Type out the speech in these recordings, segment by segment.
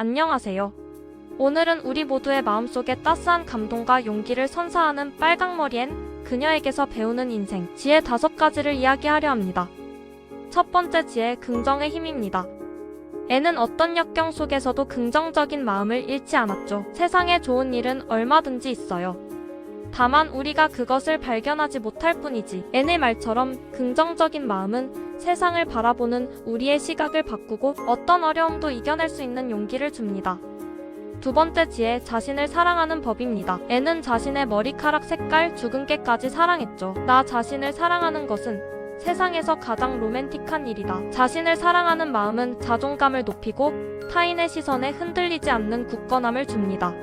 안녕하세요. 오늘은 우리 모두의 마음속에 따스한 감동과 용기를 선사하는 빨강머리엔 그녀에게서 배우는 인생, 지혜 다섯 가지를 이야기하려 합니다. 첫 번째 지혜, 긍정의 힘입니다. 애는 어떤 역경 속에서도 긍정적인 마음을 잃지 않았죠. 세상에 좋은 일은 얼마든지 있어요. 다만 우리가 그것을 발견하지 못할 뿐이지. 애의 말처럼 긍정적인 마음은 세상을 바라보는 우리의 시각을 바꾸고 어떤 어려움도 이겨낼 수 있는 용기를 줍니다. 두 번째 지혜, 자신을 사랑하는 법입니다. 애는 자신의 머리카락 색깔, 죽은 깨까지 사랑했죠. 나 자신을 사랑하는 것은 세상에서 가장 로맨틱한 일이다. 자신을 사랑하는 마음은 자존감을 높이고 타인의 시선에 흔들리지 않는 굳건함을 줍니다.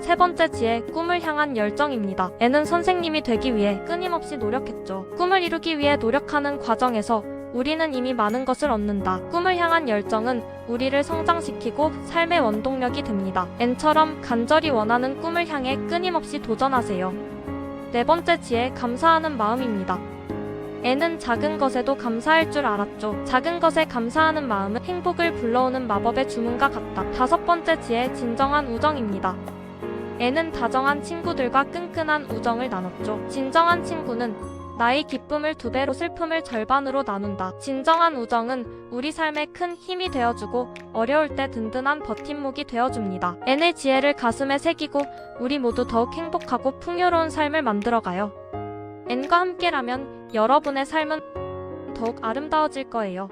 세 번째 지혜, 꿈을 향한 열정입니다. 애는 선생님이 되기 위해 끊임없이 노력했죠. 꿈을 이루기 위해 노력하는 과정에서 우리는 이미 많은 것을 얻는다. 꿈을 향한 열정은 우리를 성장시키고 삶의 원동력이 됩니다. 앤처럼 간절히 원하는 꿈을 향해 끊임없이 도전하세요. 네 번째 지혜, 감사하는 마음입니다. 애는 작은 것에도 감사할 줄 알았죠. 작은 것에 감사하는 마음은 행복을 불러오는 마법의 주문과 같다. 다섯 번째 지혜, 진정한 우정입니다. 애는 다정한 친구들과 끈끈한 우정을 나눴죠. 진정한 친구는 나의 기쁨을 두 배로 슬픔을 절반으로 나눈다. 진정한 우정은 우리 삶에 큰 힘이 되어주고 어려울 때 든든한 버팀목이 되어줍니다. N의 지혜를 가슴에 새기고 우리 모두 더욱 행복하고 풍요로운 삶을 만들어가요. N과 함께라면 여러분의 삶은 더욱 아름다워질 거예요.